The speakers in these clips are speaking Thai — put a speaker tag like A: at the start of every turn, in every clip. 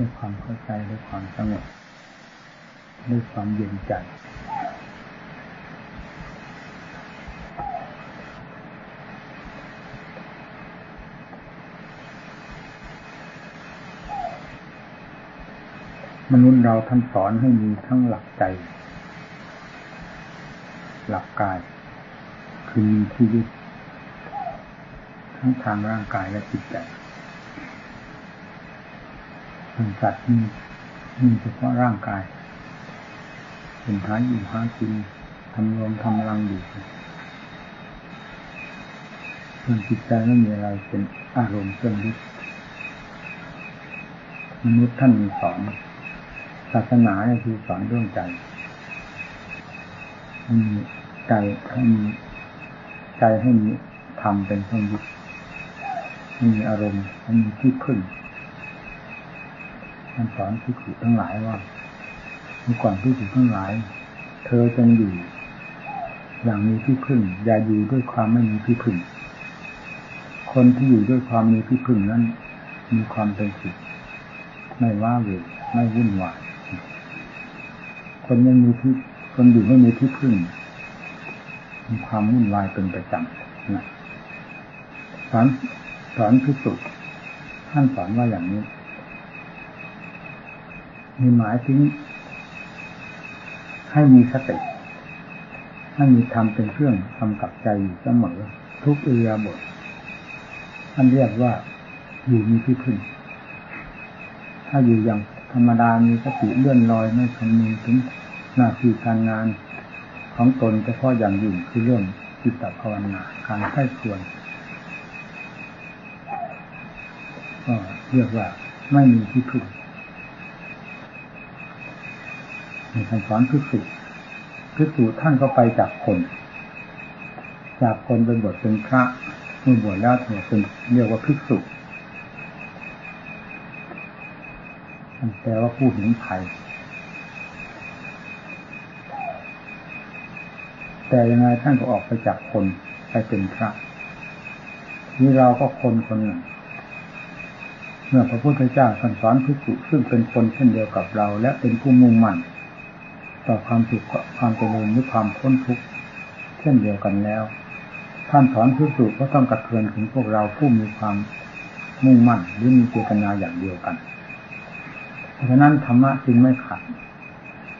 A: ด้วยความเข้าใจด้วยความสงบด้วยความเย็นใจมนุษย์เราท่านสอนให้มีทั้งหลักใจ หลักกาย คือมีที่ยึดทั้งทางร่างกายและจิตใจ สัตว์มีมีเฉพาะร่างกายเป็นท้าอยู่หากินทำรวมทำรังอยู่ส่วนจิตใจไม่มีอะไรเป็นอารมณ์เครื่องยึดมนุษย์ท่านมีสอนศาสนาคือสอนเรื่องใจมีใจให้มีใจให้มีธรรมเป็นเครื่องยึดให้มีอารมณ์ให้มีที่พึ่ง ท่านสอนที่ขุทั้งหลายว่าเมื่อก่อนที่ขุทั้งหลาย เธอจงอยู่ อย่างมีที่พึ่ง อย่าอยู่ด้วยความไม่มีที่พึ่ง คนที่อยู่ด้วยความมีที่พึ่งนั้น มีความเป็นสุขไม่ว่าเวรไม่วุ่นวายคนยังมีที่คนอยู่ไม่มีที่พึ่ง มีความวุ่นวายเป็นประจำนะสอนสอนพิสุท่านสอนว่าอย่างนี้ มีหมายถึงให้มีสติให้มีธรรมเป็นเครื่องกำกับใจอยู่เสมอทุกอิริยบถท่านเรียกว่าอยู่มีที่พึ่ง ถ้าอยู่อย่างธรรมดามีสติเลื่อนลอยไม่คำนึงถึงหน้าที่การงานของตนเฉพาะอย่างยิ่งคือเรื่องจิตตภาวนาการใช้ควรก็เรียกว่าไม่มีที่พึ่ง ในคำสอนพิสุพิสุท่านก็ไปจากคน จากคนเป็นบทเป็นพระเมื่อบวชแล้วถือเป็นเรียกว่าพิสุมันแปลว่าผู้เห็นภัยแต่ยังไงท่านก็ออกไปจากคนไปเป็นพระนี่เราก็คนคนหนึ่งเมื่อพระพุทธเจ้าสสอนพิสุซึ่งเป็นคนเช่นเดียวกับเรา และเป็นผู้มุ่งมั่น ต่อความสุขความเจริญหรือความพ้นทุกข์เช่นเดียวกันแล้ว ท่านสอนพิสุก็ต้องกระเทือนถึงพวกเราผู้มีความมุ่งมั่นหรือมีเจตนาอย่างเดียวกัน เพราะฉะนั้นธรรมะจึงไม่ขัด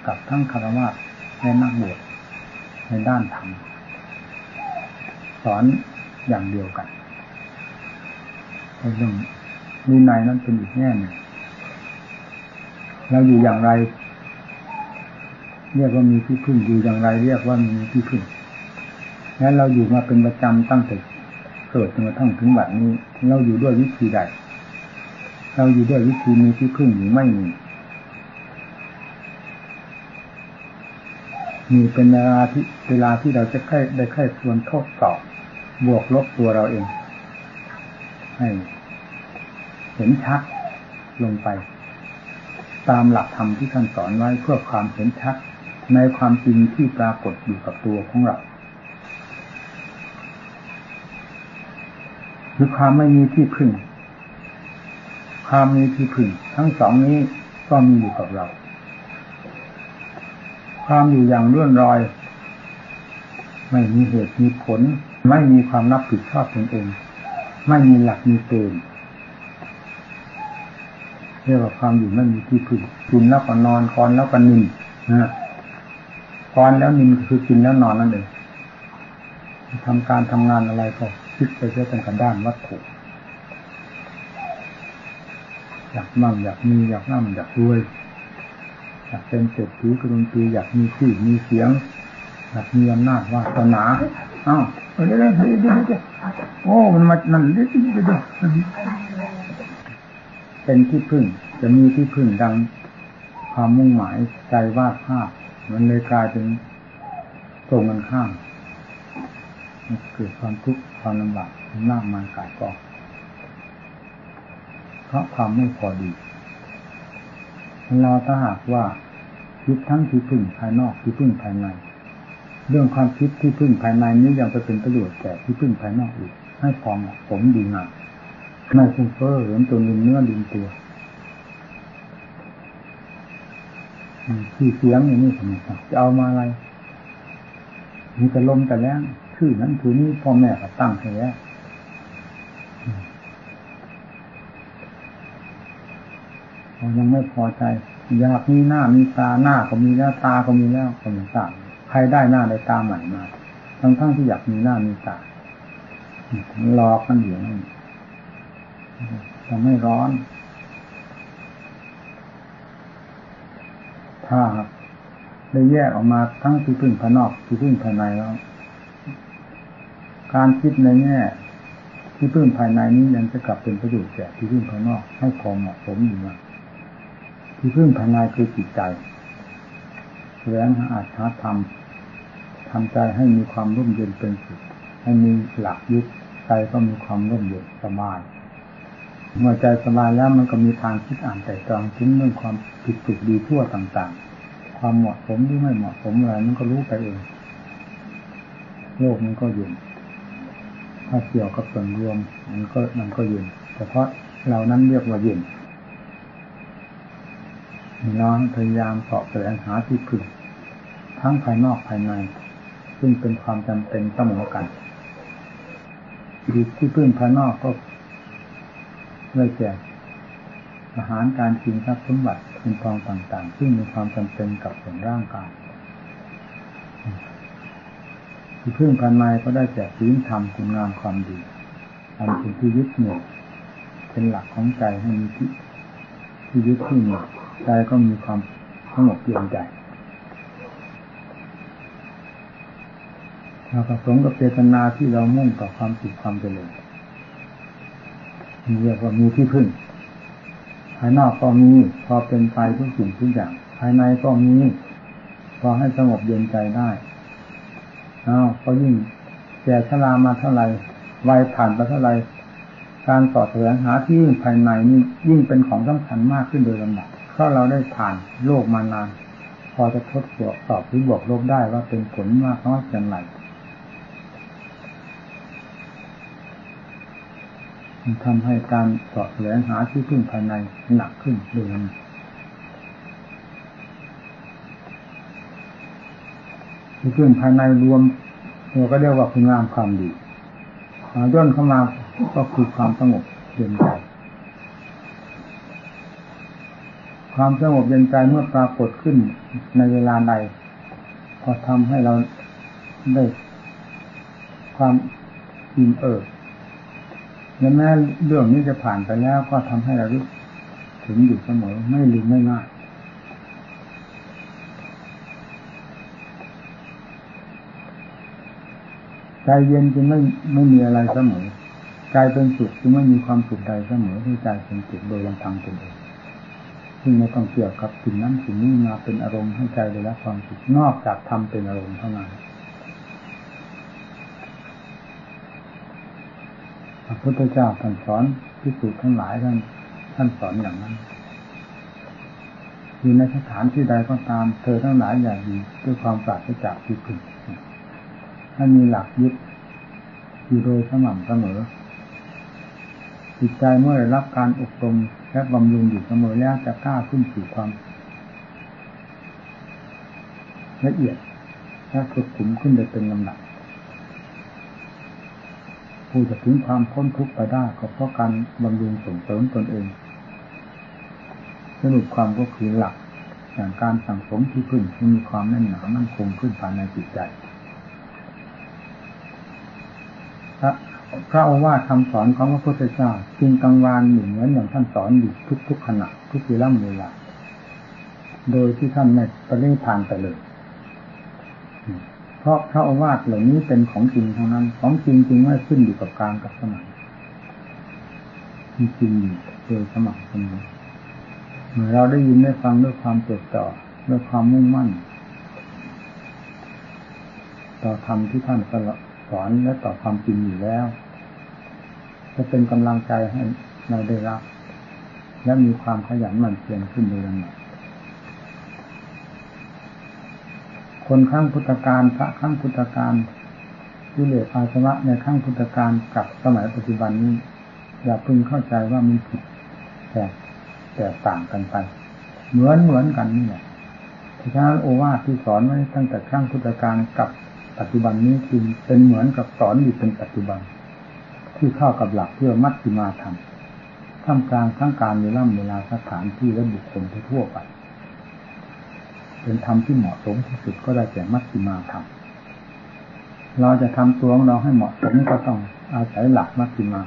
A: กับทั้งคารวะและนักบวชในด้านธรรมสอนอย่างเดียวกันเรื่องวินัยนั้นเป็นอีกแง่หนึ่งเราอยู่อย่างไร เรียกว่ามีที่พึ่งอยู่อย่างไร เรียกว่ามีที่พึ่งแล้วเราอยู่มาเป็นประจำตั้งแต่เกิดจนกระทั่งถึงบัดนี้ เราอยู่ด้วยวิธีใด เราอยู่ด้วยวิธีมีที่พึ่งหรือไม่มีมีเป็นเวลาที่เวลาที่เราจะใกล้ได้ใกล้ควรทดสอบบวกลบตัวเราเอง ให้ เห็นชัดลงไป ตามหลักธรรมที่ท่านสอนไว้เพื่อความเห็นชัด ในความจริงที่ปรากฏอยู่กับตัวของเราหรือความไม่มีที่พึ่ง ความมีที่พึ่ง ทั้งสองนี้ก็มีอยู่กับเรา ความอยู่อย่างเลื่อนรอย ไม่มีเหตุมีผล ไม่มีความรับผิดชอบตนเอง ไม่มีหลักมีเกณฑ์เรียกว่าความอยู่ไม่มีที่พึ่งกินแล้วก็นอนคอนแล้วก็นินนะ คอนแล้วนินคือกินแล้วนอนนั่นเองทำการทำงานอะไรก็คิดไปเพื่อเป็นกันด้านวัตถุอยากมั่งอยากมีอยากนั่งอยากรวยอยากเป็นเศรษฐีกรุงตีอยากมีชื่อมีเสียงอยากมีอำนาจวาสนาอ้าวเดี๋ยวเดี๋ยวเดี๋ยวเดี๋ยวโอ้มันมานั่นเดี๋ยวเดี๋ยวเดี๋ยวเป็นที่พึ่ง จะมีที่พึ่งดังความมุ่งหมายใจวาดภาพ มันเลยกลายเป็นตรงกันข้ามเกิดความทุกข์ความลำบากมากมายกายกองเพราะความไม่พอดีเราถ้าหากว่าคิดทั้งที่พึ่งภายนอกที่พึ่งภายใน เรื่องความคิดที่พึ่งภายในนี้ยังจะเป็นประโยชน์แก่ที่พึ่งภายนอกอีก ให้พอเหมาะสมดีงามไม่ฟุ้งเฟ้อหรือตัวลืมเนื้อลืมตัว ที่เสียงอย่างนี้ทำไมจะเอามาอะไร มีแต่ลมแต่แรงชื่อนั้นถือนี้พ่อแม่ก็ตั้งให้แล้วยังไม่พอใจ อยากมีหน้ามีตาหน้าก็มีแล้วตาก็มีแล้วก็มีตาใครได้หน้าได้ตาใหม่มาทั้งทั้งที่อยากมีหน้ามีตาหลอกกันอยู่นั่นจะไม่ร้อน ถ้าได้แยกออกมาทั้งที่พึ่งภายนอกที่พึ่งภายในแล้ว การคิดในแง่ที่พึ่งภายในนี้ยังจะกลับเป็นประโยชน์แก่ที่พึ่งภายนอกให้พอเหมาะสมอยู่มาที่พึ่งภายในคือจิตใจแสวงหาอาชาธรรมทำใจให้มีความร่มเย็นเป็นสุดให้มีหลักยึดใจก็มีความร่มเย็นสบาย เมื่อใจสบายแล้วมันก็มีทางคิดอ่านแต่ตรองถึงเรื่องความผิดถูกดีทั่วต่างๆ ความเหมาะสมหรือไม่เหมาะสมอะไรมันก็รู้ไปเอง โลกมันก็เย็นถ้าเกี่ยวกับส่วนรวมมันก็มันก็เย็นแต่เพราะเรานั้นเรียกว่าเย็นน้องพยายามสอบแสวงหาที่พึ่งทั้งภายนอกภายใน ซึ่งเป็นความจำเป็นเสมอกันที่พึ่งภายนอกก็ ได้แจกอาหารการกินทรัพย์สมบัติเงินทองต่างๆ ซึ่งมีความจำเป็นกับส่วนร่างกายที่พึ่งภายในก็ได้แจก่ศีลธรรมคุณงามความดีทำเป็นที่ยึดเหนี่ยวเป็นหลักของใจให้มีที่ที่ยึดที่เหนี่ยวใจก็มีความสงบเย็นใจเราประสงค์กับเจตนาที่เรามุ่งต่อความสุขความเจริญ เรียกว่ามีที่พึ่ง ภายนอกก็มีพอเป็นไปทุกสิ่งทุกอย่าง ภายในก็มีพอให้สงบเย็นใจได้อ้าวพอยิ่งแก่ชรามาเท่าไหร่วัยผ่านไปเท่าไหร่การต่อแสวงหาที่ยิ่งภายในนี่ยิ่งเป็นของสำคัญมากขึ้นโดยลำดับเพราะเราได้ผ่านโลกมานาน พอจะทดสอบสอบหรือบวกลบได้ว่าเป็นผลมากน้อยเพียงไร มันทำให้การสอบแสวงหาที่พึ่งภายในหนักขึ้นโดยลำดับที่พึ่งภายในรวมเราก็เรียกว่าคุณงามความดีย่นเข้ามาก็คือความสงบเย็นใจ ความสงบเย็นใจเมื่อปรากฏขึ้นในเวลาใดพอทำให้เราได้ความอิ่มเอิบ และแม้เรื่องนี้จะผ่านไปแล้วก็ทำให้เรารู้ถึงอยู่เสมอไม่ลืมไม่ง่ายใจเย็นจึงไม่ไม่มีอะไรเสมอใจเป็นสุขจึงไม่มีความสุขใดเสมอที่ใจเป็นสุขโดยลำพังตนเองซึ่งไม่ต้องเกี่ยวกับสิ่งนั้นสิ่งนี้มาเป็นอารมณ์ให้ใจได้รับความสุขนอกจากทำเป็นอารมณ์เท่านั้น ระพุทธเจ้าท่านสอนพิสูจน์ทั้งหลายท่านท่านสอนอย่างนั้นอยู่ในสถานที่ใดก็ตาม เธอทั้งหลายอย่าดีด้วยความปราศจากที่พึ่งให้มีหลักยึดอยู่โดยสม่ำเสมอจิตใจเมื่อได้รับการอบรมและบำรุงอยู่เสมอแล้วจะกล้าขึ้นสู่ความละเอียดและสุดขุมขึ้นได้เป็นลำดับ ผู้จะถึงความพ้นทุกข์ไปได้ก็เพราะการบำรุงส่งเสริมตนเอง สรุปความก็คือหลักอย่างการสั่งสมที่พึ่งที่มีความแน่นหนามั่นคงขึ้นภายในจิตใจ พระพระโอวาทคำสอนของพระพุทธเจ้าจริงกลางวานหนึ่งเหมือนอย่างท่านสอนอยู่ทุกทุกขณะทุกเวลาเวลาโดยที่ท่านไม่ปริพานไปเลย เพราะพระโอวาทเหล่านี้เป็นของจริงเท่านั้น ของจริงจริงไม่ขึ้นอยู่กับการกับสมัยมีจริงโดยสมัครเสมอเมื่อเราได้ยินได้ฟังด้วยความจดจ่อด้วยความมุ่งมั่น ต่อธรรมที่ท่านสอนและต่อความจริงอยู่แล้วจะเป็นกำลังใจให้เราได้รับ และมีความขยันหมั่นเพียรขึ้นโดยลำดับ คนข้างพุทธการพระข้างพุทธการที่เลือาสวะในข้างพุทธการกับสมัยปัจจุบันนี้ อย่าพึงเข้าใจว่ามีผิดแต่แตกต่างกันไป เหมือนเหมือนกันนี่แหละเพราะฉะนั้นโอวาทที่สอนไว้ตั้งแต่ครั้งพุทธกาลกับปัจจุบันนี้จึงเป็นเหมือนกับสอนอยู่เป็นปัจจุบัน ที่เข้ากับหลักเพื่อมัดติมาธรรมท่ามกลางทั้งการเวลาเวลาสถานที่และบุคคลทั่วไป เป็นธรรมที่เหมาะสมที่สุดก็ได้แก่มัดติมาธรรมเราจะทำตัวของเราให้เหมาะสมก็ต้องอาศัยหลักมัชฌิมา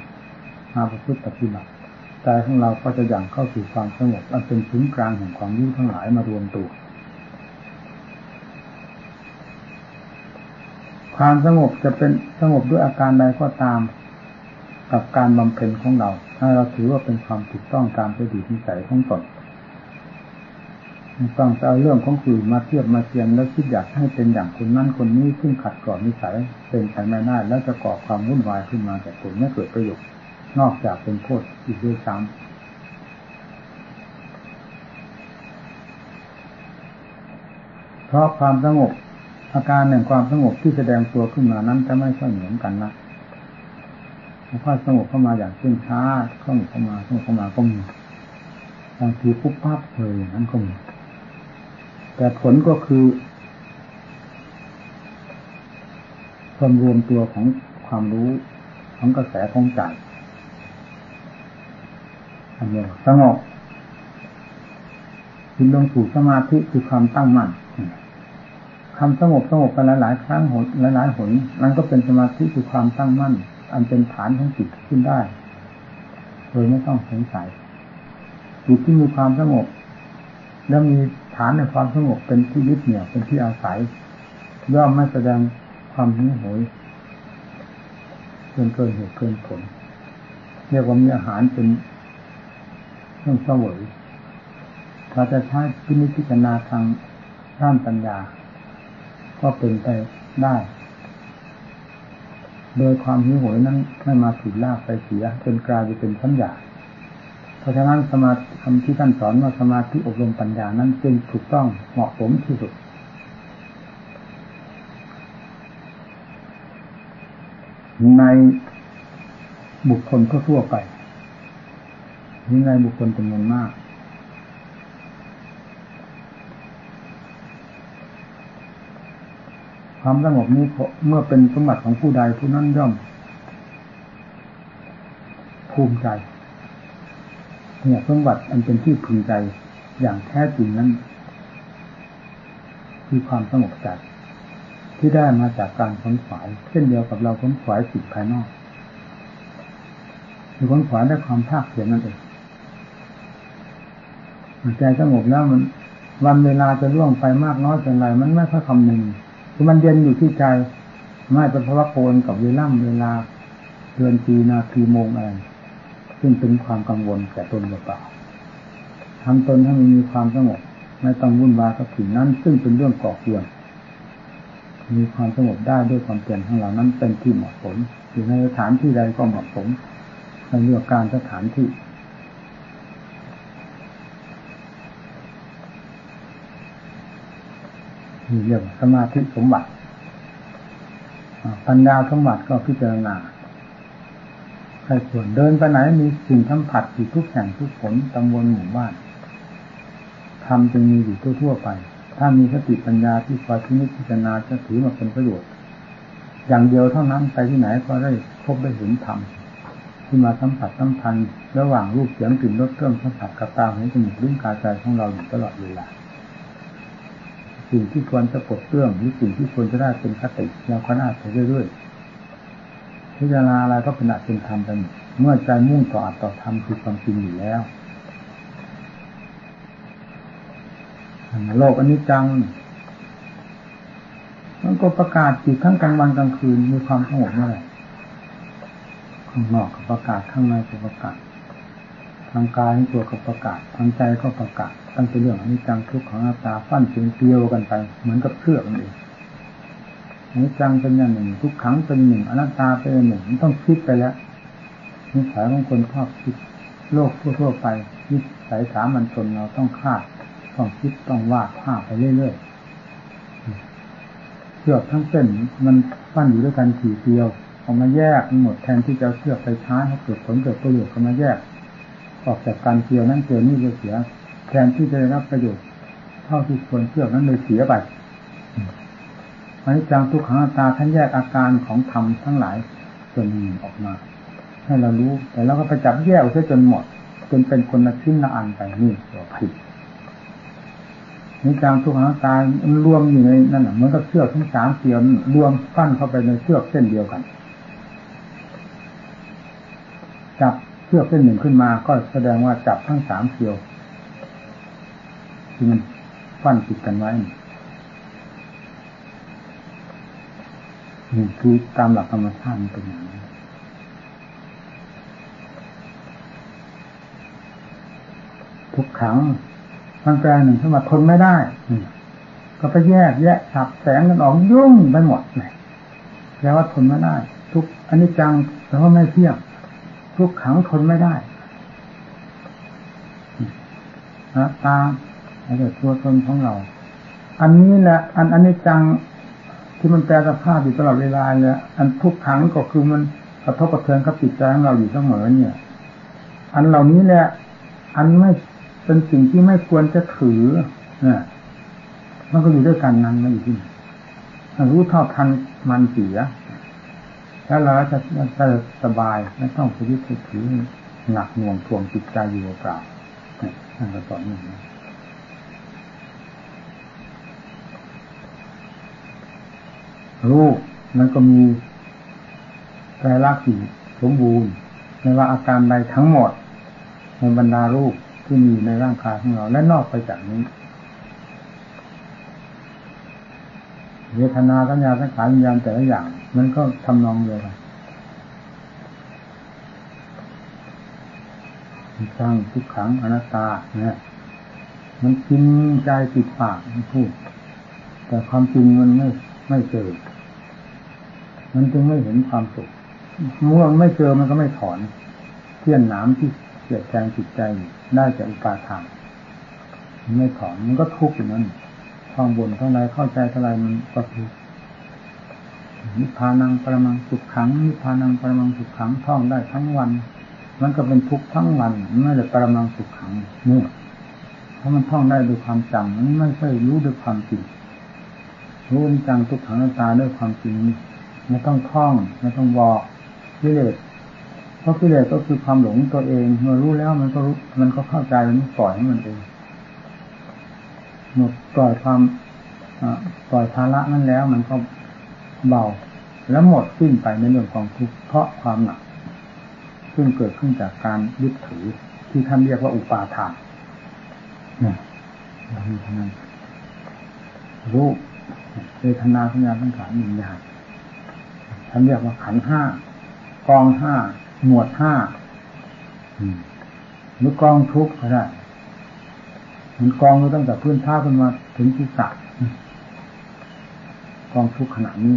A: มาประพฤติปฏิบัติใจของเราก็จะอย่างเข้าสู่ความสงบอันเป็นศูนย์กลางแห่งความรู้ทั้งหลายมารวมตัว ความสงบจะเป็นสงบด้วยอาการใดก็ตาม กับการบำเพ็ญของเรา ถ้าเราถือว่าเป็นความถูกต้องตามไปดีนิสัยของตน ต้องจะเอาเรื่องของคืนมาเทียบมาเทียมแล้วคิดอยากให้เป็นอย่างคนนั้นคนนี้ซึ่งขัดก่อนนิสัยเป็นไปไม่ได้แล้วจะก่อความวุ่นวายขึ้นมาแต่ผลไม่เกิดประโยชน์นอกจากเป็นโทษอีกด้วยซ้ำเพราะความสงบอาการแห่งความสงบที่แสดงตัวขึ้นมานั้นจะไม่ค่อยเหมือนกันนะพอสงบเข้ามาอย่างเช่นช้าสงบเข้ามาสงบเข้ามาก็มีบางทีปุ๊บปั๊บเลยนั้นก็มี แต่ผลก็คือความรวมตัวของความรู้ของกระแสของใจอันนี้สงบจิตลงสู่สมาธิคือความตั้งมั่นคำสงบสงบไปหลายๆครั้งหนหลายๆหนนั้นก็เป็นสมาธิคือความตั้งมั่น อันเป็นฐานของจิตขึ้นได้ โดยไม่ต้องสงสัยจิตที่มีความสงบแล้วมี ฐานในความสงบเป็นที่ยึดเหนี่ยวเป็นที่อาศัยย่อมไม่แสดงความหิวโหยเกินเกินเหตุเกินผลเรียกว่ามีอาหารเป็นเครื่องเสวยถ้าจะใช้พินิจพิจารณาทางด้านปัญญา ก็เป็นไปได้ โดยความหิวโหยนั้นไม่มาถูกลากไปเสียจนกลายไปเป็นสัญญา เพราะฉะนั้นสมาธิที่ท่านสอนว่าสมาธิอบรมปัญญานั้นจึงถูกต้องเหมาะสมที่สุดในบุคคลทั่วไปนี่ในบุคคลจำนวนมาก ความสงบนี้เมื่อเป็นสมบัติของผู้ใดผู้นั้นย่อม ภูมิใจ เนี่ยสมบัติอันเป็นที่พึงใจอย่างแท้จริงนั้นคือความสงบใจที่ได้มาจากการค้นขวายเช่นเดียวกับเราค้นขวายสิ่งภายนอกคือค้นขวายด้วยความภาคเพียรนั่นเองใจสงบแล้วมัน วันเวลาจะล่วงไปมากน้อยเป็นไร มันไม่ค่อยคำนึงคือมันเย็นอยู่ที่ใจไม่เป็นพระโกนกับเวล่ำเวลาเดือนปีนาทีโมงอะไร ซึ่งเป็นความกังวลแก่ตนเปล่าทำตนให้มันมีความสงบไม่ต้องวุ่นวายกับสิ่งนั้น ซึ่งเป็นเรื่องก่อเกินมีความสงบได้ด้วยความเปลี่ยนของเรานั้นเป็นที่เหมาะสมอยู่ในสถานที่ใดก็เหมาะสมในเรื่องการสถานที่มีเรื่องสมาธิสมบัติปัญญาสมบัติก็พิจารณา ใครส่วนเดินไปไหนมีสิ่งสัมผัสอยู่ทุกแห่งทุกผลตำบลหมู่บ้านทำจึงมีอยู่ทั่วๆไป ถ้ามีสติปัญญาที่คอยพิจิจารณาจะถือมาเป็นประโยชน์ อย่างเดียวเท่านั้นไปที่ไหนก็ได้พบได้เห็นธรรมที่มาสัมผัสสัมพันธ์ระหว่างรูปเสียงกลิ่นรสเครื่องสัมผัสกับตาหูจมูกลิ้นกายใจของเราอยู่ตลอดเวลาสิ่งที่ควรจะปลดเปลื้องหรือสิ่งที่ควรจะได้เป็นคติเราก็น่าไปเรื่อยๆ พิจารณาอะไรก็เป็นอัตเป็นธรรมไปเมื่อใจมุ่งต่ออัตต่อธรรมคือความจริงอยู่แล้วโลกอันนี้จัง มันก็ประกาศจิตทั้งกลางวันกลางคืนมีความสงบเมื่อไหร่ข้างนอกก็ประกาศข้างในก็ประกาศทางกายตัวก็ประกาศทางใจก็ประกาศตั้งแต่เรื่องอนิจจังทุกขังอัตตาฟันเสียงเตียวกันไป เหมือนกับเชือกนั่นเอง นิจังเป็นอย่างหนึ่ง ทุกขังเป็นหนึ่งอนัตตาเป็นหนึ่งมันต้องคิดไปแล้วนิสัยของคนชอบคิด โลกทั่วๆไปนิสัยสามัญชนเราต้องคาดต้องคิดต้องวาดภาพไปเรื่อยๆเชือกทั้งเส้นมันปั้นอยู่ด้วยกันถี่เดียวเอามาแยกหมดแทนที่จะเชือกไปใช้ให้เกิดผลเกิดประโยชน์ก็มาแยก ออกจากการเกี่ยวนั่นเกี่ยวนี่จะเสีย แทนที่จะได้รับประโยชน์ เท่าที่ควรเชือกนั้นเลยเสียไป อนิจจังทุกขังตาท่านแยกอาการของธรรมทั้งหลายส่วนหนึ่งออกมา ให้เรารู้ แต่เราก็ไปจับแยกเสียจนหมด จนเป็นคนละชิ้นละอันไปนี่ตัวผิดนิจจังทุกขังตามันรวมอยู่ในนั่นเหมือนกับเชือกทั้งสามเสียวรวมกั้นเข้าไปในเชือกเส้นเดียวกัน จับเชือกเส้นหนึ่งขึ้นมา ก็แสดงว่าจับทั้งสามเสียวที่มันฟันติดกันไว้ นี่คือตามหลักธรรมชาติมันเป็นอย่างนี้ทุกขังมันแปลหนึ่งขึ้นมาทนไม่ได้ก็ไปแยกแยะฉับแสงกันออกยุ่งไปหมดเลยแปลว่าทนไม่ได้ ทุกอันนี้จังแต่ว่าไม่เที่ยงทุกขังทนไม่ได้นะตาอะไรตัวตนของเรา อันนี้แหละ อันอันนี้จัง ที่มันแปลสภาพอยู่ตลอดเวลาเนี่ยอันทุกขังก็คือมันกระทบกระเทือนกับจิตใจของเราอยู่เสมอเนี่ย อันเหล่านี้แหละอันไม่เป็นสิ่งที่ไม่ควรจะถือเนี่ยมันก็อยู่ด้วยกันนั้นไม่อยู่ที่รู้เท่าทันมันเสียแล้วเราจะจะสบายไม่ต้องไปยึดถือหนักหน่วงทวงจิตใจอยู่เปล่าท่านก็สอนอย่างนี้ รูปมันก็มีไตรลักษณ์สมบูรณ์ไม่ว่าอาการใดทั้งหมดในบรรดารูปที่มีในร่างกายของเราและนอกไปจากนี้เวทนาสัญญาสังขารวิญญาณแต่ละอย่าง มันก็ทำนองเดียวกันสร้างทุกขังอนัตตาเนี่ยมันกินใจติดปากมันพูด แต่ความจริงมันไม่ไม่เจอ มันจึงไม่เห็นความสุขเมื่อไม่เจอมันก็ไม่ถอนเที่ยนหนามที่เสียดแทงจิตใจได้จากอุปาทานมไม่ถอนมันก็ทุกข์อยู่นั้นท่องบนเท่าไรเข้าใจเท่าไรมันก็ทุกข์นิพพานังปรมังสุขขังนิพพานังปรมังสุขขังท่องได้ทั้งวัน มันก็เป็นทุกข์ทั้งวันไม่ได้ปรมังสุขขังนี่ถ้าะมันท่องได้ด้วยความจำมันไม่ใช่รู้ด้วยความจริงรู้จังทุกขังตาด้วยความจริง ไม่ต้องท่องไม่ต้องบอกกิเลสเพราะกิเลสก็คือความหลงตัวเองเมื่อรู้แล้วมันก็รู้มันก็เข้าใจมันปล่อยให้มันเองหมดปล่อยความปล่อยภาระนั้นแล้ว มันก็เบา แล้วหมดสิ้นไปในเรื่องของทุกข์เพราะความหนักซึ่งเกิดขึ้นจากการยึดถือที่ท่านเรียกว่าอุปาทานนี่เท่านั้นรูปเวทนาสัญญาสังขารวิญญาณ ท่านเรียกว่าขันห้ากองห้าหมวดห้าหรือกองทุกข์ก็ได้มันกองตั้งแต่พื้นท่าขึ้นมาถึงที่สักกองทุกข์ขนาดนี้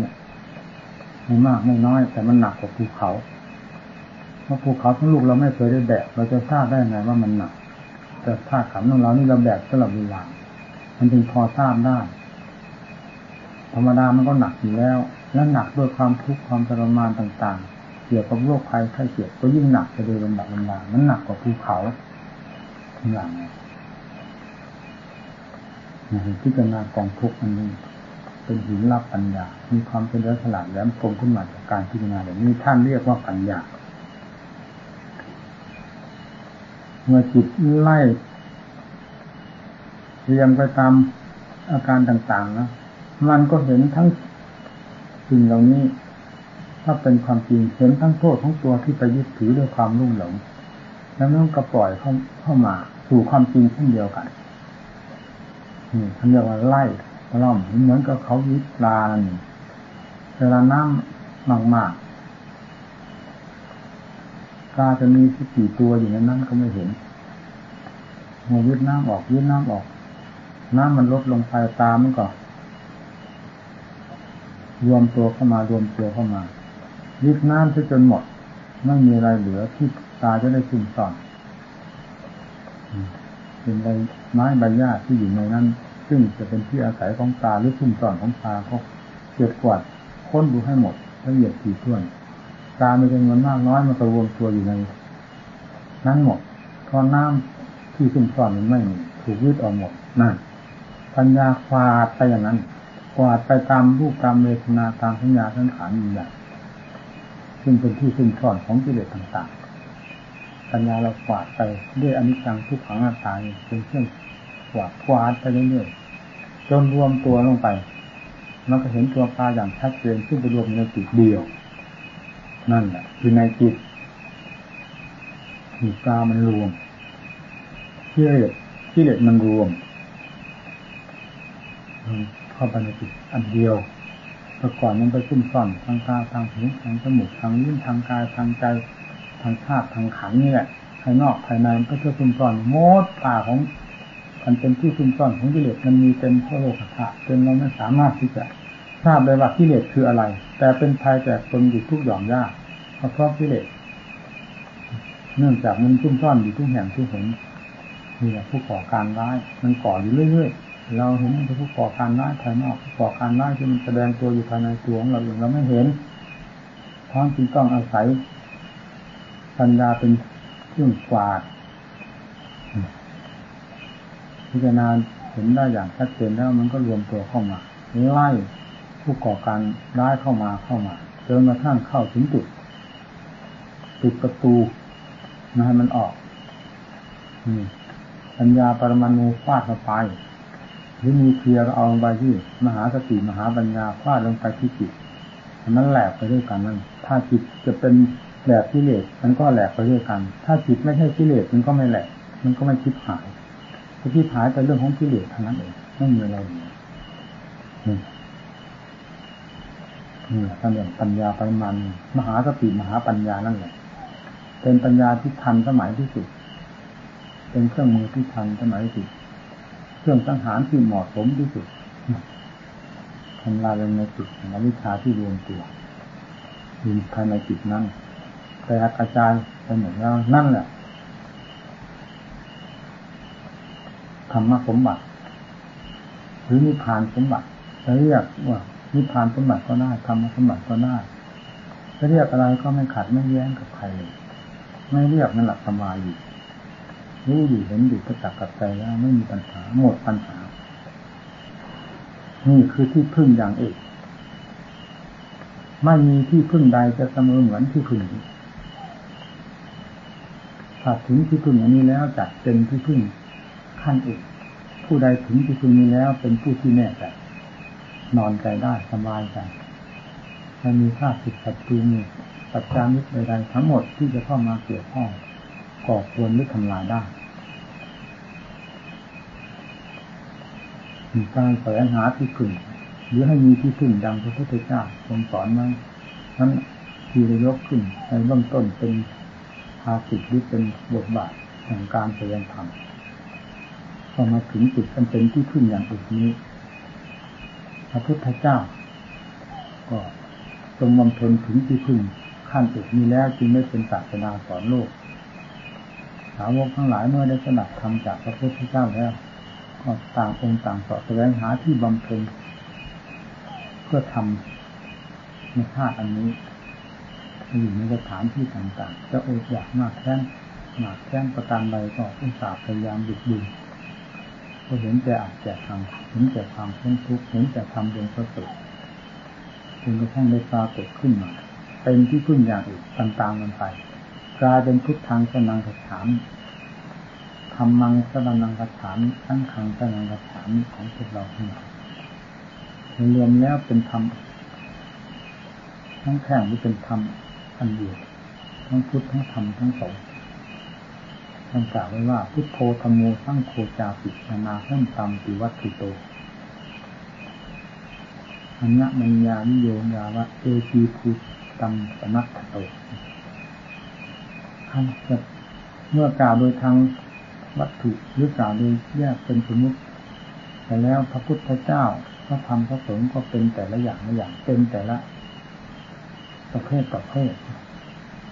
A: ไม่มากไม่น้อย แต่มันหนักกว่าภูเขาเพราะภูเขาทั้งลูกเราไม่เคยได้แบกเราจะทราบได้ไงว่ามันหนัก แต่ธาตุขันของเรานี่เราแบกตลอดเวลามันจึงพอทราบได้ธรรมดามันก็หนักอยู่แล้ว และหนักด้วยความทุกข์ความทรมานต่างๆ เกี่ยวกับโรคภัยไข้เจ็บก็ยิ่งหนักไปโดยลำดับลำดามันหนักกว่าภูเขาทั้งหลังนะพิจารณากองทุกข์อันนี้ เป็นหินรับปัญญา มีความเป็นเลักษณะแหลมคมขึ้นมาจากการพิจารณาแบบนี้ท่านเรียกว่าปัญญา เมื่อจิตไล่เรียงไปตามอาการต่างๆนะมันก็เห็นทั้ง สิ่งเหล่านี้ ถ้าเป็นความจริงเห็นทั้งโทษของตัวที่ไปยึดถือด้วยความรุ่งหลง แล้วนั่นก็ปล่อยเข้าเข้ามาสู่ความจริงเช่นเดียวกันนี่ท่าเรียกว่าไล่ล่อมเหมือนกับเขาวิปลานี่เวลาน้ำมากๆกาจะมีสักกี่ตัวอยู่ในนั้นก็ไม่เห็นหัวยืดน้ำออกยืดน้ำออก น้ำมันลดลงไปตามันก็ รวมตัวเข้ามารวมตัวเข้ามายืดน้ำไปจนหมดไม่มีอะไรเหลือที่ตาจะได้ซึมซ่อนเป็นใบไม้ใบหญ้าที่อยู่ในนั้น ซึ่งจะเป็นที่อาศัยของตาหรือซุ่มซ่อนของตาเขาเกิดกวาดค้นดูให้หมดละเอียดถี่ถ้วน ตาไม่เป็นมันมากน้อยมันรวมตัวอยู่ใน นั้นหมดเพราะน้ำที่ซุ่มซ่อนมันไม่ถูกยืดออกหมดนั่นปัญญาควาดไปอย่างนั้น กวาดไปตามรูปตามเวทนาตามสัญญาสังขารอย่างซึ่งเป็นที่ซึ่งซ่อนของกิเลสต่างๆปัญญาเรากวาดไปด้วยอนิจจังทุกขังหน้าตาเป็นเครื่องกวาดกวาดไปเรื่อยๆจนรวมตัวลงไปมันก็เห็นตัวปลาอย่างชัดเจนซึ่งไปรวมในจิตเดียว นั่นแหละคือในจิตมีปลามันรวมกิเลสกิเลสมันรวม เข้าไปในจิตอันเดียวแต่ก่อนมันไปซุ่มซ่อนทางตาทางหูทางจมูกทางลิ้นทางกายทางใจทางธาตุทางขันนี่แหละภายนอกภายในมันก็จะซุ่มซ่อนโมดป่าของมันเป็นที่ซุ่มซ่อนของกิเลสมันมีเต็มทั่วโลกธาตุจนเราไม่สามารถที่จะทราบเลยว่ากิเลสคืออะไร แต่เป็นภัยแต่ตนอยู่ทุกหย่อมย่าเพราะกิเลสเนื่องจากมันซุ่มซ่อนอยู่ทุกแห่งทุกหนนี่แหละผู้ก่อการร้ายมันก่ออยู่เรื่อยๆ เราเห็นมันเป็นผู้ก่อการร้ายภายนอกผู้ก่อการร้ายที่มันแสดงตัวอยู่ภายในตัวของเราเองเราไม่เห็นเพราะจึงต้องอาศัยปัญญาเป็นเครื่องกวาดพิจารณาเห็นได้อย่างชัดเจนแล้วมันก็รวมตัวเข้ามาไล่ผู้ก่อการร้ายเข้ามาเข้ามาจนกระทั่งเข้าถึงจุดปิดประตูมาให้มันออกปัญญาปรมาณูฟาดเข้าไป รือมีเคลียร์เอาลงไปที่มหาสติมหาปัญญาฟาดลงไปที่จิตมันแหลกไปด้วยกันนั่นถ้าจิตจะเป็นแหลกกิเลสมันก็แหลกไปด้วยกัน ถ้าจิตไม่ใช่กิเลสมันก็ไม่แหลกมันก็ไม่คิดหายที่หายเป็นเรื่องของกิเลสเท่านั้นเองไม่มีอะไรเลยนี่นี่ท่านเรียกปัญญาปรมาณมหาสติมหาปัญญานั่นแหละเป็นปัญญาที่ทันสมัยที่สุด เป็นเครื่องมือที่ทันสมัยที่สุด รื่องสังหารที่เหมาะสมที่สุดทำลายลงในจิตของวิชาที่รวมตัวอยู่ภายในจิตนั้นแต่กระจายไปหมดแล้วนั่นแหละธรรมสมบัติ หรือนิพพานสมบัติจะเรียกว่านิพพานสมบัติก็ได้ธรรมสมบัติก็ได้จะเรียกอะไรก็ไม่ขัดไม่แย้งกับใครเลยไม่เรียกนั่นหลักสมาอยู่ รู้อยู่เห็นอยู่ประจักษ์กับใจแล้วไม่มีปัญหาหมดปัญหา นี่คือที่พึ่งอย่างเอกไม่มีที่พึ่งใดจะเสมอเหมือนที่พึ่งนี้ถ้าถึงที่พึ่งอันนี้แล้วจัดเป็นที่พึ่งขั้นเอกผู้ใดถึงที่พึ่งนี้แล้วเป็นผู้ที่แน่ใจนอนใจได้สบายใจไม่มีค่าสิทธิ์ศัตรูมีปัจจามิตรใดๆทั้งหมดที่จะเข้ามาเกี่ยวข้องก่อควรหรือทำลายได้มี การแสวงหาที่พึ่งหรือให้มีที่พึ่งดังพระพุทธเจ้าทรงสอนมานั้นที่ระยกขึ้นในเบื้องต้นเป็นภาสิทหรือเป็นบทบาทแห่งการแสดงธรรมพอมาถึงจุดอันเป็นที่พึ่งอย่างอื่นนี้ พระพุทธเจ้า ก็ทรงบำเพ็ญถึงที่พึ่งขั้นอุดนี้แล้วจึงไม่เป็นศาสนาสอนโลกสาวกทั้งหลายเมื่อได้สนับธรรมจากพระพุทธเจ้าแล้ว ต่างองค์ต่างสอบแสวงหาที่บำเพ็ญเพื่อทำในชาติอันนี้อยู่ในสถานที่ต่างๆ จะอดอยากมากแค้นมากแค้นประการใดก็อุตส่าห์พยายามดุดดึงก็เห็นแต่อาจแต่ทำเห็นแต่ความทุกข์เห็นแต่ทำดวงประเสริฐจนกระทั่งได้ปรากฏขึ้นมาเป็นที่พึ่งอย่างอื่นต่างๆกันไปกลายเป็นพุทธังสนังกถาม ธรรมังสรนังกถามทั้งขังสรนังกถามของพวกเราทั้งหลายรวมแล้วเป็นธรรมทั้งแท่งที่เป็นธรรมอันเดียวทั้งพุทธทั้งธรรมทั้งสองท่านกล่าวไว้ว่าพุทโธธรรมโมทั้งโคจาปินานาเพิ่มตามติวัตถุโตอัญญมัญญานิโยยาวะเอจีพุทตัมปนัตโตท่านจะเมื่อกล่าวโดยทาง วัตถุหรือกล่าวโดยแยกเป็นสมมติแต่แล้วพระพุทธเจ้าพระธรรมพระสงฆ์ก็เป็นแต่ละอย่างละอย่างเป็นแต่ละ ประเภทประเภท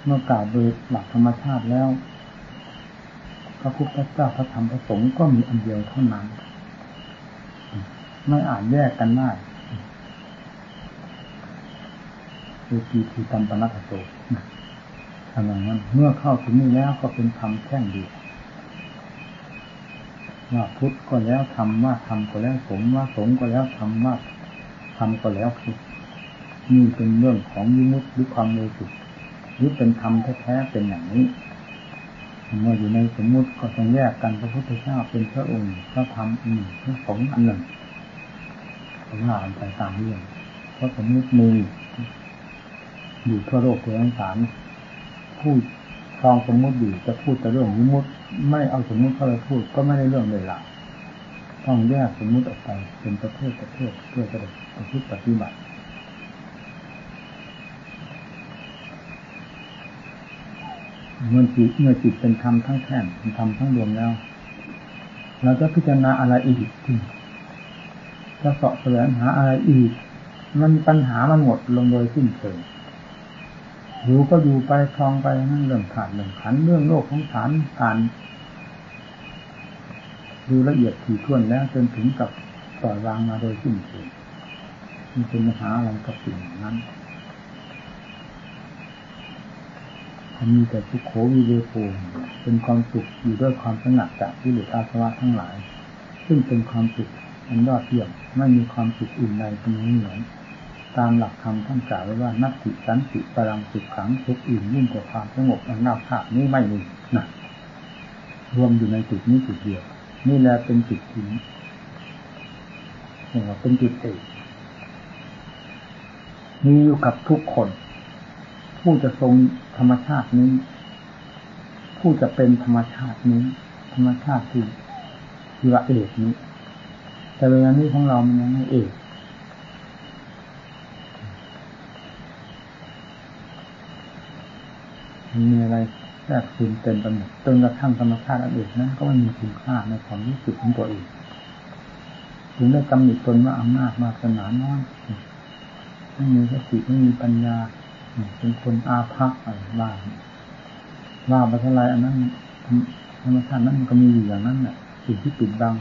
A: เมื่อกล่าวโดยหลักธรรมชาติแล้ว พระพุทธเจ้าพระธรรมพระสงฆ์ก็มีอันเดียวเท่านั้นไม่อาจแยกกันได้คือปีทีตัมปนัตโตทำอย่างนั้นเมื่อเข้าถึงนี้แล้วก็เป็นธรรมแท่งเดียว ว่าพุทธก็แล้วธรรมว่าธรรมก็แล้วสงว่าสงก็แล้วธรรมว่าธรรมก็แล้วพุทธนี่เป็นเรื่องของยิมุตหรือความโลสุดหรือเป็นธรรมแท้ๆเป็นอย่างนี้เมื่ออยู่ในสมมุติก็ต้องแยกกันพระพุทธเจ้าเป็นพระองค์พระธรรมอันหนึ่งพระสงฆ์อันหนึ่งผมว่าไปตามเรื่องเพราะสมมุติมีอยู่ทั่วโลกทั่วทั้งสารพูดค รองสมมุติอยู่จะพูดแต่เรื่องสมมุติไม่เอาสมมุติเข้าไปพูดก็ไม่ได้เรื่องเลยละต้องแยกสมมุติออกไปเป็นประเภทประเภทเพื่อจะได้ประพฤติปฏิบัติเมื่อจิตเมื่อจิตเป็นธรรมทั้งแท่นเป็นธรรมทั้งรวมแล้ว เราจะพิจารณาอะไรอีกทีจะเสาะแสวงหาอะไรอีก มันปัญหามันหมดลงโดยสิ้นเชิง อยู่ก็อยู่ไปคลองไปนั่นเรื่องขาดเรื่องขันเรื่องโลกของฐานการดูละเอียดถี่ถ้วนแล้วจนถึงกับปล่อยวางมาโดยสิ้นเชิงมันเป็นปัญหาอะไรกับสิ่งนั้นมีแต่ทุกโขวิเวโกเป็นความสุขอยู่ด้วยความสงัดจากที่เหลืออาสวะทั้งหลาย ซึ่งเป็นความสุขอันยอดเยี่ยมไม่มีความสุขอื่นใดเป็นเหมือน ตามหลักธรรมท่านกล่าวไว้ว่านัตติสันติปรังสุขขังทุกอื่นยิ่งกว่าความสงบอันน่าภาคนี้ไม่มีนะรวมอยู่ในจุดนี้จุดเดียว นี่แหละเป็นจุดที่เรียกว่าเป็นจุดเอกมีอยู่กับทุกคน ผู้จะทรงธรรมชาตินี้ ผู้จะเป็นธรรมชาตินี้ ธรรมชาติที่ที่ว่าเอกนี้ แต่เวลานี้ของเรามันยังไม่เอก มีอะไรแทรกซึมเต็มไปหมดจนกระทั่งธรรมชาติอันอื่นนั้นก็ไม่มีคุณค่าในความรู้สึกของตัวเองถึงได้กำหนดตนว่าอำนาจมาสนาน้อยไม่มีสติไม่มีปัญญาเป็นคนอาภัพอะไรบ้างว่าไปเท่าไรอันนั้นธรรมชาตินั้นมันก็มีอยู่อย่างนั้นแหละสิ่งที่ปิดบัง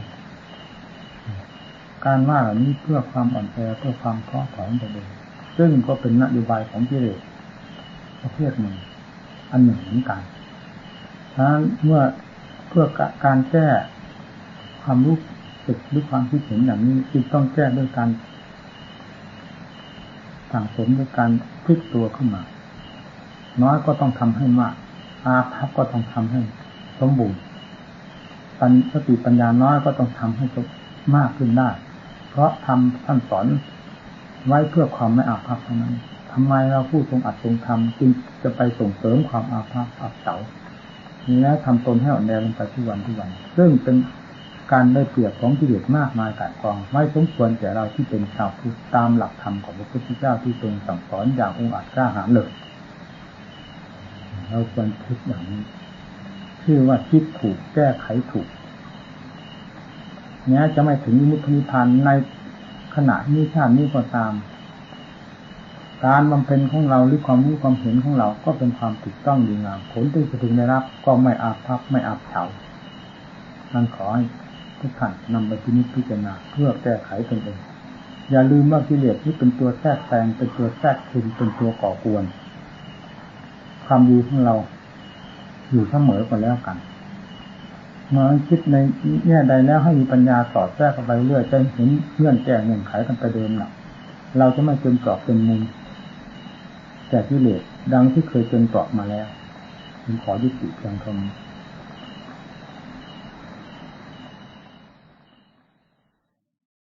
A: การว่าเหล่านี้เพื่อความอ่อนแอเพื่อความท้อถอยของตัวเองซึ่งก็เป็นนโยบายของกิเลสประเภทหนึ่ง อันหนึ่งเหมือนกันฉะนั้นเมื่อเพื่อการแก้ความรู้สึกหรือความคิดเห็นอย่างนี้จึงต้องแก้ด้วยการสั่งสมด้วยการพลิกตัวขึ้นมา น้อยก็ต้องทำให้มาก อาภัพก็ต้องทำให้สมบูรณ์ปัญสติปัญญาน้อยก็ต้องทำให้มากขึ้นได้ เพราะทำท่านสอนไว้เพื่อความไม่อาภัพเท่านั้น ทำไมเราผู้ทรงอัดทรงทำจึงจะไปส่งเสริมความอาภัพอับเฉานี้แล้วทำตนให้อ่อนแอลงไปทุกวันทุกวัน ซึ่งเป็นการได้เปรียบของกิเลสมากมายกายกองไม่สมควรแก่เราที่เป็นชาวพุทธตามหลักธรรมของพระพุทธเจ้าที่ทรงสั่งสอนอย่างองค์อาจกล้าหาญเลยเราควรคิดอย่างนี้ชื่อว่าคิดถูกแก้ไขถูกเนี้ยจะไม่ถึงมุขนิพพานในขณะนี้ชาตินี้ก็ตาม การบำเพ็ญของเราหรือความรู้ความเห็นของเราก็เป็นความถูกต้องดีงามผลที่จะถึงได้รับ ก็ไม่อาภัพไม่อาเฉานั่นขอให้ทุกท่านนำไปพินิจพิจารณาเพื่อแก้ไขตนเองอย่าลืมว่ากิเลสที่เป็นตัวแทรกแซงเป็นตัวแทรกซึมเป็นตัวก่อกวน ความดีของเรา อยู่เสมอกันแล้วกันเมื่อคิดในแง่ใดแล้วให้มีปัญญาสอดแทรกเข้าไปเรื่อยจะเห็นเงื่อนแก้เงื่อนไขกันไปเดิมหนักเราจะไม่เป็นกรอบเป็นมุม แต่ที่เลสดังที่เคยเป็นเปราะมาแล้วผมขอยุติเพียงเท่านี้